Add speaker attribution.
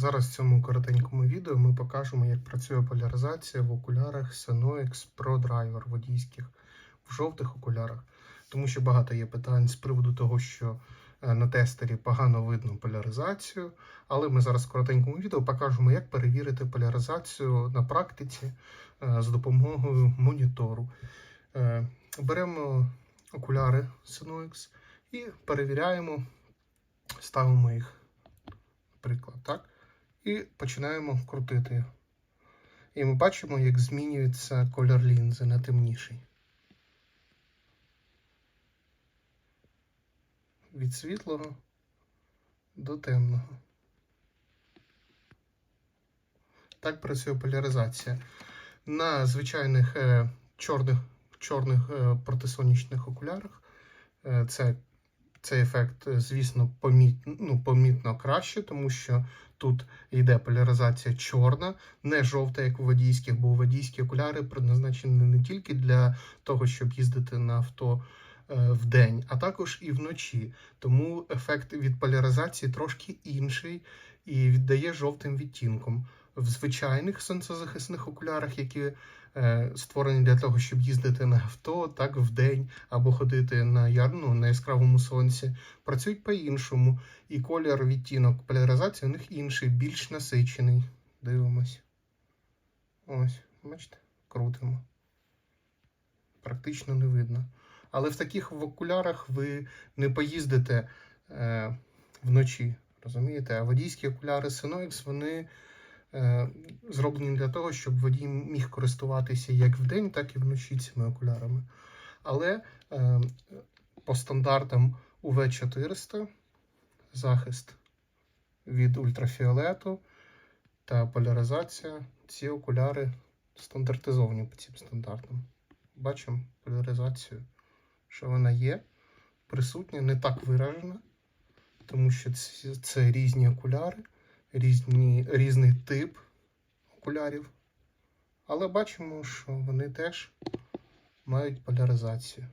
Speaker 1: Зараз в цьому коротенькому відео ми покажемо, як працює поляризація в окулярах Senox Pro Driver водійських в жовтих окулярах. Тому що багато є питань з приводу того, що е, на тестері погано видно поляризацію. Але ми зараз в коротенькому відео покажемо, як перевірити поляризацію на практиці е, з допомогою монітору. Е, Беремо окуляри Senox і перевіряємо, ставимо їх, наприклад, так, і починаємо крутити. І ми бачимо, як змінюється колір лінзи на темніший. Від світлого до темного. Так працює поляризація. На звичайних е, чорних, чорних е, протисонячних окулярах е, це, цей ефект, е, звісно, поміт, ну, помітно краще, тому що тут йде поляризація чорна, не жовта, як у водійських, бо водійські окуляри предназначені не тільки для того, щоб їздити на авто е, вдень, а також і вночі. Тому ефект від поляризації трошки інший і віддає жовтим відтінком. В звичайних сонцезахисних окулярах, які створені для того, щоб їздити на авто, так вдень або ходити на, яр- ну, на яскравому сонці, працюють по-іншому. І колір відтінок поляризації у них інший, більш насичений. Дивимось. Ось, бачите, крутимо. Практично не видно. Але в таких в окулярах ви не поїздите е, вночі. Розумієте? А водійські окуляри Senox, вони е, зроблені для того, щоб водій міг користуватися як вдень, так і вночі цими окулярами. Але е, по стандартам UV400 захист від ультрафіолету та поляризація. Ці окуляри стандартизовані по цим стандартам. Бачимо поляризацію, що вона є, присутня, не так виражена, тому що це, це різні окуляри, різні, різний тип окулярів. Але бачимо, що вони теж мають поляризацію.